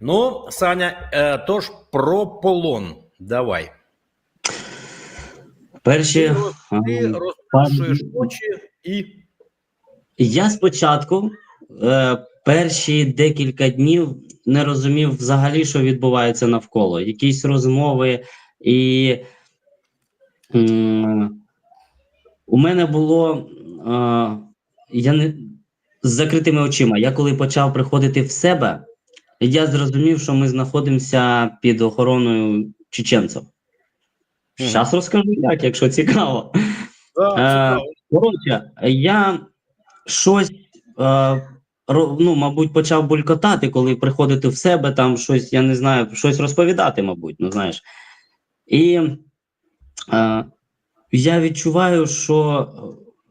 Ну, Саня, е, тож про полон. Давай. Перші Ти, роз- ти ага, розплющуєш пару- очі і. я спочатку е, перші декілька днів не розумів взагалі, що відбувається навколо. Якісь розмови, і м, у мене було е, я не з закритими очима. Я коли почав приходити в себе, я зрозумів, що ми знаходимося під охороною чеченців. Зараз розкажу, як, якщо цікаво. Е, цікаво. Коротше, я щось, е, ну, мабуть, почав булькотати, коли приходити в себе, там щось, я не знаю, щось розповідати, мабуть, ну знаєш. І е, я відчуваю, що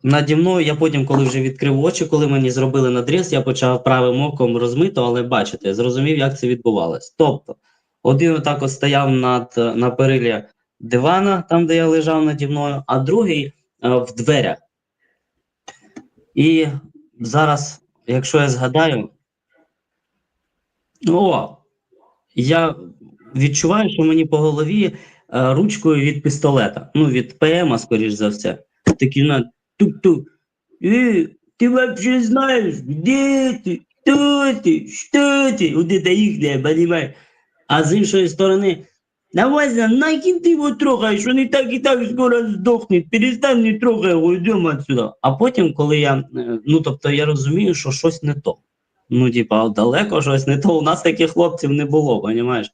наді мною, я потім, коли вже відкрив очі, коли мені зробили надріз, я почав правим оком розмито, але бачите, зрозумів, як це відбувалось. Тобто, один отак от стояв над, на перилі дивана, там, де я лежав наді мною, а другий е, в дверях. І зараз, якщо я згадаю, о, я відчуваю, що мені по голові е, ручкою від пістолета, ну, від ПМ, скоріш за все. Такий на тук-тук. Э, ты вообще знаешь, где ты, кто ты, что ты? Вот это їхнє, понимаешь? А з іншої сторони, давай за нахер ти його трогаєш, він і так і так скоро здохне, перестань не трогай його, йдемо отсюда. А потім, коли я, е, ну тобто я розумію, що щось не то. Ну, типа, далеко щось не то. У нас таких хлопців не було, розумієш?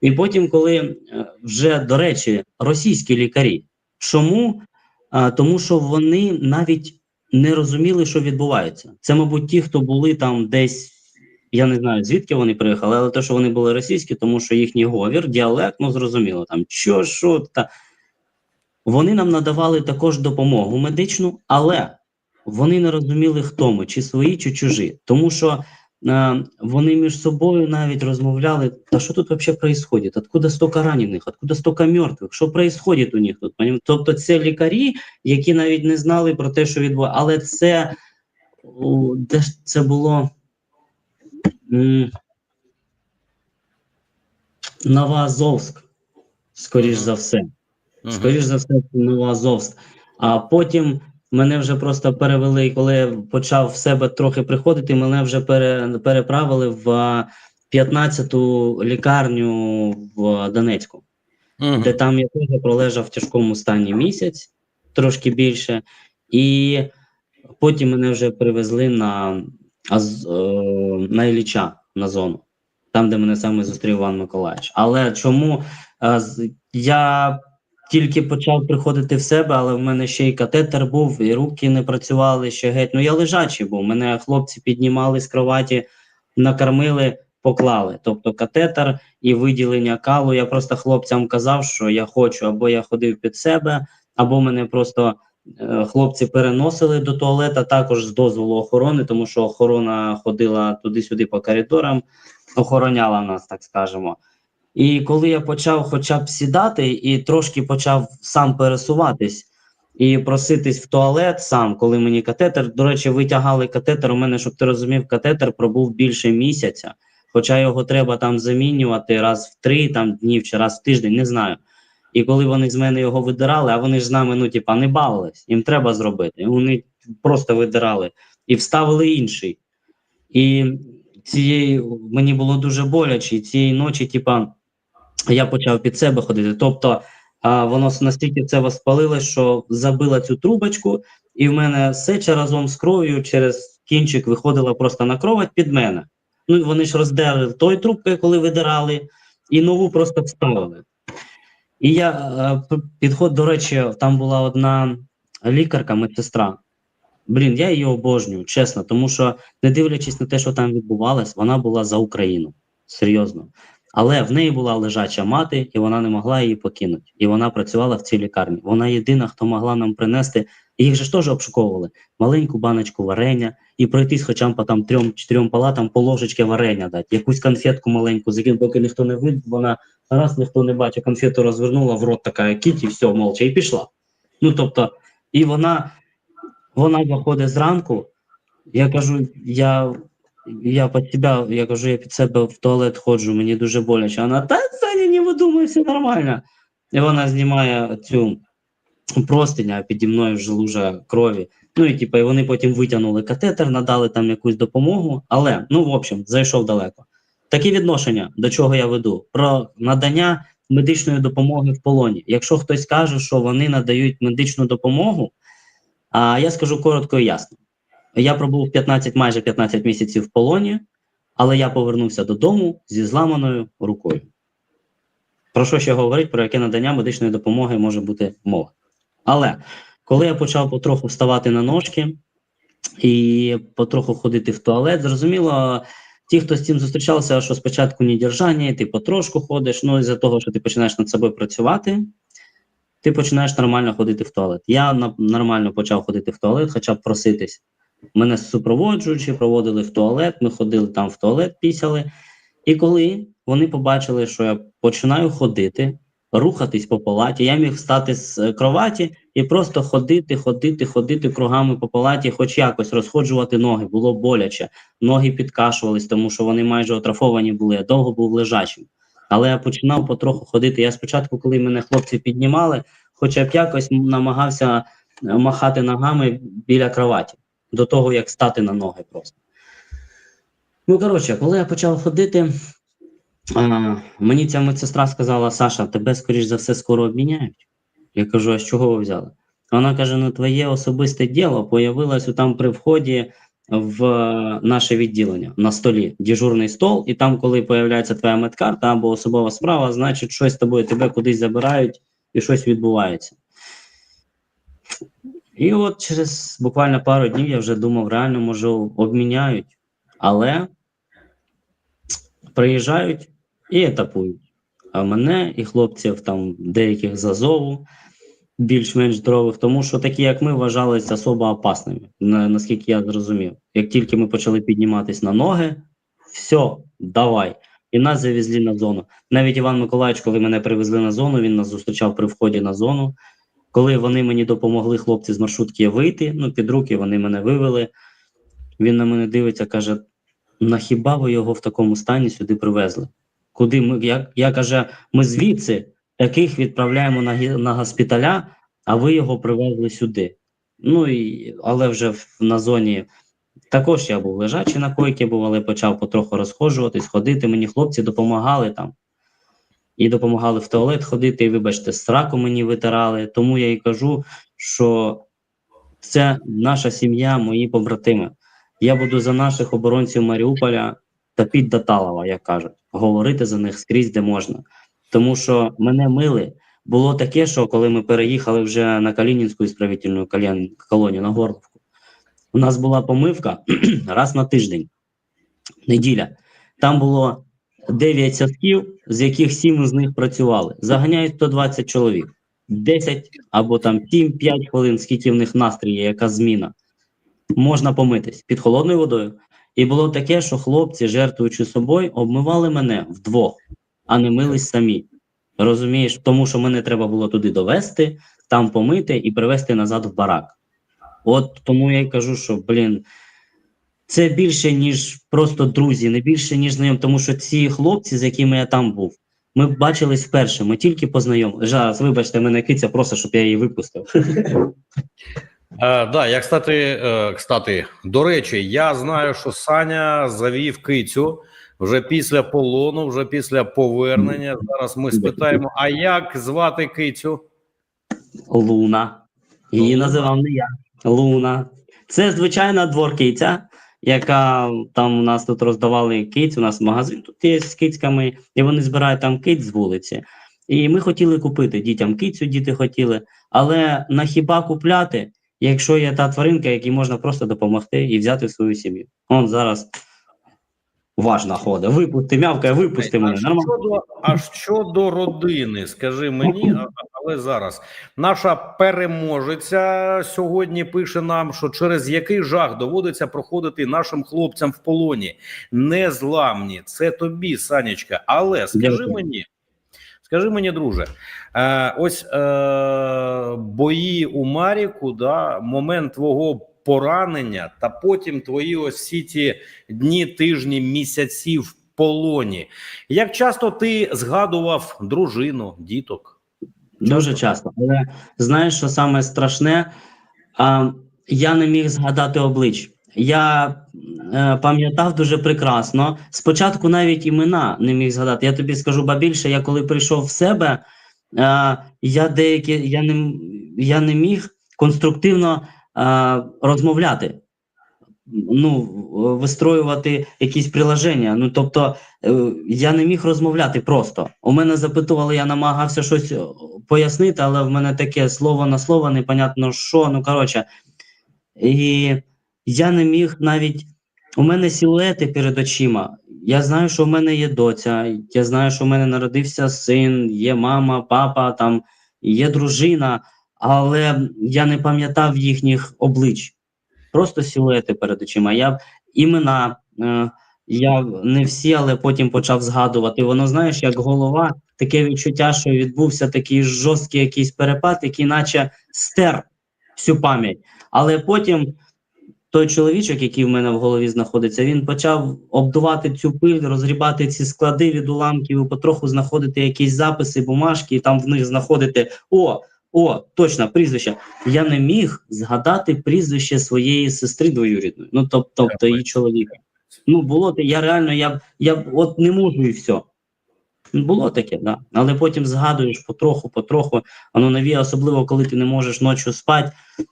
І потім, коли е, вже, до речі, російські лікарі, чому? тому що вони навіть не розуміли, що відбувається. Це, мабуть, ті, хто були там десь, я не знаю, звідки вони приїхали, але те, що вони були російські, тому що їхній говір, діалект, ну зрозуміло, там що, що та. Вони нам надавали також допомогу медичну, але вони не розуміли, хто ми, чи свої, чи чужі. Тому що вони між собою навіть розмовляли, та що тут взагалі відбувається? Откуда стільки ранених, откуда стільки мертвих, що відбувається у них тут? Тобто це лікарі, які навіть не знали про те, що відбувається. Але це, де ж це було Новоазовськ, скоріш за все. Скоріш за все, Новоазовськ. А потім мене вже просто перевели, і коли я почав в себе трохи приходити, мене вже пере, переправили в а, 15-ту лікарню в Донецьку, Мгм. де там я теж пролежав в тяжкому стані місяць, трошки більше. І потім мене вже привезли на, е, на Ілліча, на зону, там, де мене саме зустрів Іван Миколаївич. Але чому е, я тільки почав приходити в себе, але в мене ще й катетер був, і руки не працювали ще геть. Ну я лежачий був. Мене хлопці піднімали з кроваті, накормили, поклали. Тобто катетер і виділення калу. Я просто хлопцям казав, що я хочу, або я ходив під себе, або мене просто е, хлопці переносили до туалета, також з дозволу охорони, тому що охорона ходила туди-сюди по коридорам, охороняла нас, так скажемо. І коли я почав хоча б сідати і трошки почав сам пересуватись і проситись в туалет сам, коли мені катетер, до речі, витягали катетер. У мене, щоб ти розумів, катетер пробув більше місяця, хоча його треба там замінювати раз в три там, днів чи раз в тиждень, не знаю. І коли вони з мене його видирали, а вони ж з нами, ну, типа, не бавились, їм треба зробити. Вони просто видирали і вставили інший. І цієї мені було дуже боляче, і цієї ночі, типа, я почав під себе ходити. Тобто а, воно настільки це воспалило, що забила цю трубочку, і в мене сеча разом з кров'ю через кінчик виходила просто на кровать під мене. Ну вони ж роздерли той трубкою, коли видирали, і нову просто вставили. І я підход, до речі, там була одна лікарка, медсестра. Блін, я її обожнюю, чесно, тому що, не дивлячись на те, що там відбувалось, вона була за Україну. Серйозно. Але в неї була лежача мати, і вона не могла її покинути. І вона працювала в цій лікарні. Вона єдина, хто могла нам принести. Їх же ж теж обшуковували маленьку баночку варення і пройтись хоча б по там трьом-чотирьом палатам по ложечки варення дати, якусь конфетку маленьку, закинути, поки ніхто не видить, вона раз ніхто не бачить, конфету розвернула, в рот така кіть, і все, молча, і пішла. Ну тобто, і вона, вона заходить зранку. Я кажу, я я під тебе, я кажу, я під себе в туалет ходжу, мені дуже боляче. Вона, та Саня, не видумай, все нормально. І вона знімає цю простиню, піді мною вже лужа крові. Ну і типу, і вони потім витягнули катетер, надали там якусь допомогу. Але, ну, в общем, зайшов далеко. Такі відношення, до чого я веду, про надання медичної допомоги в полоні. Якщо хтось каже, що вони надають медичну допомогу, а я скажу коротко і ясно. Я пробув 15, майже 15 місяців в полоні, але я повернувся додому зі зламаною рукою. Про що ще говорить, про яке надання медичної допомоги може бути мова. Але коли я почав потроху вставати на ножки і потроху ходити в туалет, зрозуміло, ті, хто з цим зустрічався, що спочатку не держання, ти потрошку ходиш, ну із-за того, що ти починаєш над собою працювати, ти починаєш нормально ходити в туалет. Я нормально почав ходити в туалет, хоча б проситись. Мене супроводжуючи, проводили в туалет, ми ходили там в туалет, пісяли. І коли вони побачили, що я починаю ходити, рухатись по палаті, я міг встати з е, кроваті і просто ходити, ходити, ходити кругами по палаті, хоч якось розходжувати ноги, було боляче. Ноги підкашувались, тому що вони майже отрафовані були. Я довго був лежачим. Але я починав потроху ходити. Я спочатку, коли мене хлопці піднімали, хоча б якось намагався е, махати ногами біля кроваті, до того, як стати на ноги просто. Ну, коротше, коли я почав ходити, а, мені ця медсестра сказала: Саша, тебе, скоріш за все, скоро обміняють. Я кажу, а з чого ви взяли? Вона каже: ну, твоє особисте діло появилось там при вході в е, наше відділення на столі, дежурний стол, і там, коли появляється твоя медкарта або особова справа, значить, щось з тобою тебе кудись забирають і щось відбувається. І от через буквально пару днів я вже думав, реально, може, обміняють, але приїжджають і етапують. А мене і хлопців там деяких з Азову, більш-менш здорових, тому що такі, як ми, вважалися особо опасними, на, наскільки я зрозумів. Як тільки ми почали підніматись на ноги, все, давай. І нас завезли на зону. Навіть Іван Миколаївич, коли мене привезли на зону, він нас зустрічав при вході на зону. Коли вони мені допомогли, хлопці з маршрутки вийти, ну, під руки вони мене вивели. Він на мене дивиться, каже: на хіба ви його в такому стані сюди привезли? Куди ми, я, я каже, ми звідси таких відправляємо на, на госпіталя, а ви його привезли сюди. Ну і але вже в- на зоні також я був лежачий на койці був, але почав потроху розходжуватись, ходити. Мені хлопці допомагали там. І допомагали в туалет ходити, і, вибачте, сраку мені витирали. Тому я і кажу, що це наша сім'я, мої побратими. Я буду за наших оборонців Маріуполя та під Даталова, як кажуть, говорити за них скрізь, де можна. Тому що мене мили. Було таке, що коли ми переїхали вже на Калінінську ісправительну колонію на Горловку, у нас була помивка раз на тиждень, неділя. Там було 9 садків, з яких 7 з них працювали. Заганяють 120 чоловік. 10 або там 7-5 хвилин, скільки в них настрій є, яка зміна. Можна помитись під холодною водою. І було таке, що хлопці, жертвуючи собою, обмивали мене вдвох, а не мились самі. Розумієш, тому що мене треба було туди довести, там помити і привезти назад в барак. От тому я й кажу, що блін, це більше, ніж просто друзі, не більше, ніж знайомі, тому що ці хлопці, з якими я там був, ми бачились вперше, ми тільки познайомилися. Зараз, вибачте, мене киця просить, щоб я її випустив. Е, да, я, кстати, е, кстати, до речі, я знаю, що Саня завів кицю вже після полону, вже після повернення. Зараз ми спитаємо: а як звати кицю? Луна. Її називав не я. Луна. Це звичайна дворкиця, яка там у нас тут роздавали киць. У нас магазин тут є з кицьками, і вони збирають там киць з вулиці. І ми хотіли купити дітям кицю, діти хотіли. Але на хіба купляти, якщо є та тваринка, якій можна просто допомогти і взяти в свою сім'ю? Он зараз важна ходить. Випусти, мявкає, випусти мене. А Нормально. щодо, а щодо родини, скажи мені, але зараз наша переможеця сьогодні пише нам, що через який жах доводиться проходити нашим хлопцям в полоні. Незламні. Це тобі, Санечка. Але скажи мені. Скажи мені, друже, е, ось е, бої у Маріку, да, момент твого поранення, та потім твої ось всі ті дні, тижні, місяці в полоні. Як часто ти згадував дружину, діток? Дуже часто. Але знаєш, що саме страшне? А, я не міг згадати облич. Я е, пам'ятав дуже прекрасно. Спочатку навіть імена не міг згадати. Я тобі скажу ба більше, я коли прийшов в себе, е, я деякі я не, я не міг конструктивно е, розмовляти. Ну, вистроювати якісь приложення. Ну, тобто, е, я не міг розмовляти просто. У мене запитували, я намагався щось е, пояснити, але в мене таке слово на слово, непонятно що. Ну, коротше, і я не міг навіть. У мене силуети перед очима. Я знаю, що в мене є доця, я знаю, що в мене народився син, є мама, папа, там є дружина, але я не пам'ятав їхніх облич. Просто силуети перед очима. Я імена, е, я не всі, але потім почав згадувати. Воно знаєш, як голова, таке відчуття, що відбувся такий жорсткий якийсь перепад, який наче стер всю пам'ять. Але потім той чоловічок, який в мене в голові знаходиться, він почав обдувати цю пиль, розгрібати ці склади від уламків, потроху знаходити якісь записи, бумажки, і там в них знаходити о, о, точно, прізвище. Я не міг згадати прізвище своєї сестри двоюрідної, ну тоб, тобто її чоловіка. Ну, було те, я реально, я, я от не можу і все. Було таке, да. Але потім згадуєш потроху, потроху, воно нові, особливо коли ти не можеш ночі спати,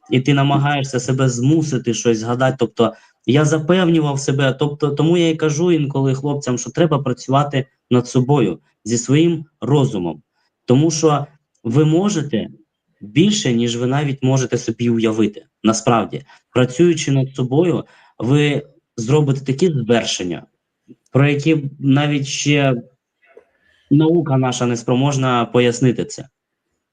і ти намагаєшся себе змусити щось згадати. Тобто я запевнював себе, тобто тому я і кажу інколи хлопцям, що треба працювати над собою зі своїм розумом, тому що ви можете більше, ніж ви навіть можете собі уявити. Насправді, працюючи над собою, ви зробите такі звершення, про які навіть ще наука наша не спроможна пояснити це.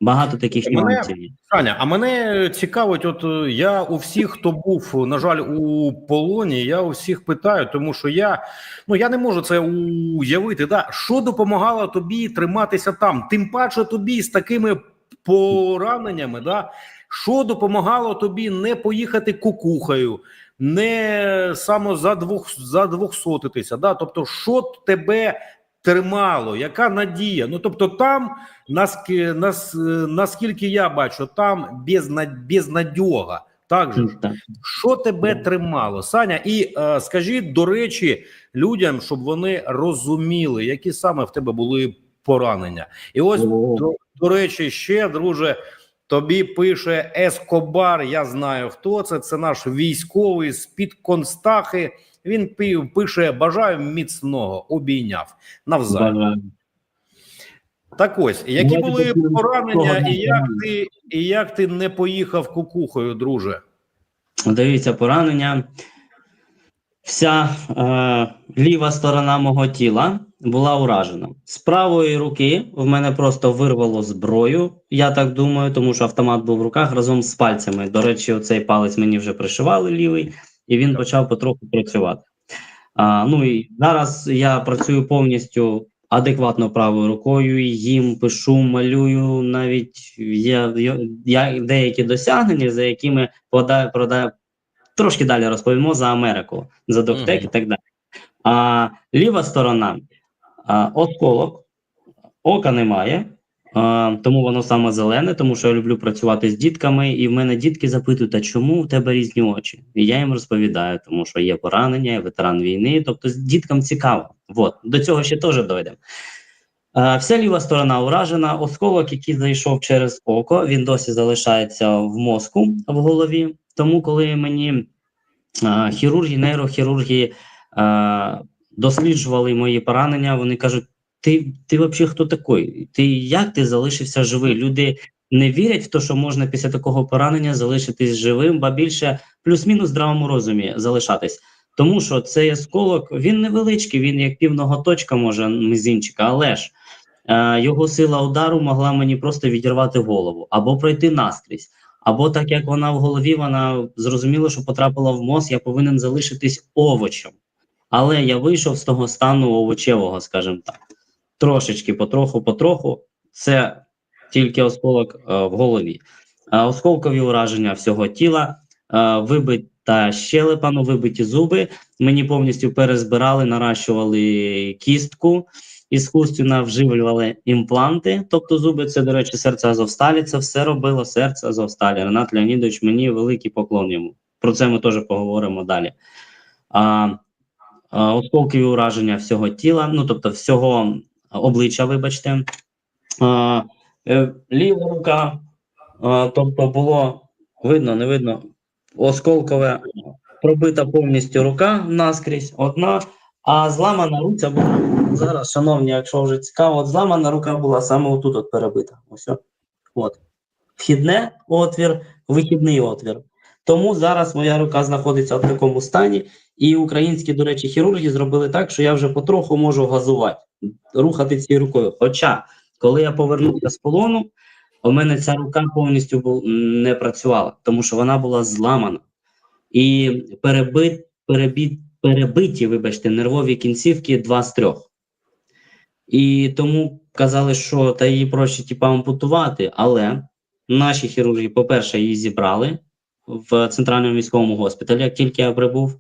Багато таких нюансів. Саня, а мене цікавить, от е, я у всіх, хто був, на жаль, у полоні, я у всіх питаю, тому що я ну я не можу це уявити. Да? Що допомагало тобі триматися там? Тим паче тобі з такими пораненнями, да? що допомагало тобі не поїхати кукухою, не само за двох за двохсотитися. Да? Тобто, що тебе тримало? Яка надія? Ну тобто, там наскільки, нас, наскільки я бачу, там безна, безнадьога. Так же ж? Так. Що тебе тримало, Саня? І е, скажіть, до речі, людям, щоб вони розуміли, які саме в тебе були поранення. І ось О. до, речі, ще друже. Тобі пише Ескобар. Я знаю хто це. Це наш військовий з під Констахи. Він пи- пише: Бажаю міцного, обійняв навзаєм. Так ось, які були поранення, і як ти і як ти не поїхав кукухою, друже? Дивіться, поранення. Вся е, ліва сторона мого тіла була уражена. З правої руки в мене просто вирвало зброю, я так думаю, тому що автомат був в руках разом з пальцями. До речі, оцей палець мені вже пришивали лівий, і він почав потроху працювати. А, ну і зараз я працюю повністю адекватно правою рукою, їм пишу, малюю. Навіть є, є, є деякі досягнення, за якими подаю, продаю. Трошки далі розповімо за Америку, за Доктек Мгм. і так далі. А ліва сторона осколок, ока немає, тому воно саме зелене, тому що я люблю працювати з дітками, і в мене дітки запитують, а чому у тебе різні очі? І я їм розповідаю, тому що є поранення, я ветеран війни, тобто з діткам цікаво. От, до цього ще теж дойдемо. Вся ліва сторона уражена, осколок, який зайшов через око, він досі залишається в мозку в голові. Тому, коли мені а, хірурги, нейрохірурги досліджували мої поранення, вони кажуть: ти, ти взагалі хто такий? Ти як ти залишився живий? Люди не вірять в те, що можна після такого поранення залишитись живим, ба більше плюс-мінус здравому розумі залишатись. Тому що цей осколок він невеличкий, він як півноготочка, може мизинчика, але ж е, його сила удару могла мені просто відірвати голову або пройти наскрізь. Або так як вона в голові, вона зрозуміла, що потрапила в мозк, я повинен залишитись овочем. Але я вийшов з того стану овочевого, скажімо так. Трошечки, потроху, потроху. Це тільки осколок е, в голові. Е, осколкові ураження всього тіла, е, вибит, та щелепа, ну, вибиті зуби. Мені повністю перезбирали, наращували кістку іскусственно, вживлювали імпланти. Тобто зуби, це, до речі, серце Азовсталі. Це все робило серце Азовсталі. Ренат Леонідович, мені великий поклон йому. Про це ми теж поговоримо далі. А, осколкові ураження всього тіла, ну тобто всього обличчя, вибачте. Е, ліва рука, тобто було видно, не видно, осколкове пробита повністю рука наскрізь, одна, а зламана руця була зараз, шановні, якщо вже цікаво, от зламана рука була саме отут от перебита. Ось. От. Вхідне отвір, вихідний отвір. Тому зараз моя рука знаходиться в такому стані, і українські, до речі, хірурги зробили так, що я вже потроху можу газувати, рухати цією рукою. Хоча, коли я повернувся з полону, у мене ця рука повністю не працювала, тому що вона була зламана. І перебит, перебіт, перебиті, вибачте, нервові кінцівки два з трьох. І тому казали, що та її проще типа ампутувати, але наші хірурги, по-перше, її зібрали в центральному військовому госпіталі, як тільки я прибув.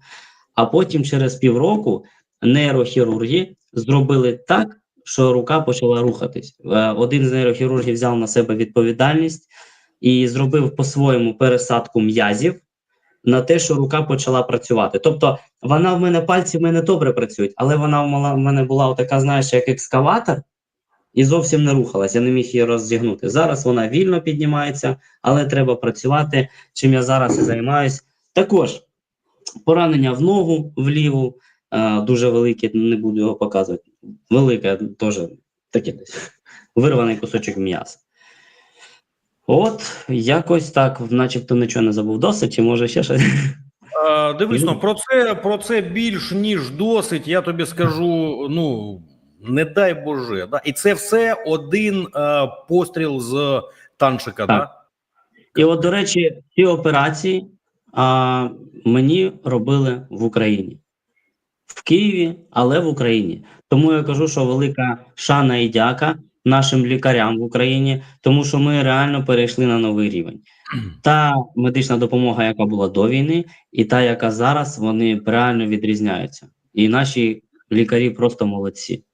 А потім, через півроку, нейрохірурги зробили так, що рука почала рухатись. Е, Один з нейрохірургів взяв на себе відповідальність і зробив по-своєму пересадку м'язів на те, що рука почала працювати. Тобто вона в мене пальці в мене добре працюють, але вона в в мене була така, знаєш, як екскаватор, і зовсім не рухалась. Я не міг її роззігнути. Зараз вона вільно піднімається, але треба працювати. Чим я зараз і займаюсь. Також поранення в ногу в ліву, е, дуже велике, не буду його показувати. Велике, теж таке десь вирваний кусочок м'яса. От, якось так, начебто нічого не забув досить, чи може ще щось. Е, Дивись, ну, про це про це більш ніж досить. Я тобі скажу. Ну не дай Боже, да? і це все один е, постріл з танчика. Так. Да? І от, до речі, ці операції а, мені робили в Україні, в Києві, але в Україні. Тому я кажу, що велика шана і дяка нашим лікарям в Україні, тому що ми реально перейшли на новий рівень. Та медична допомога, яка була до війни, і та, яка зараз, вони реально відрізняються. І наші лікарі просто молодці.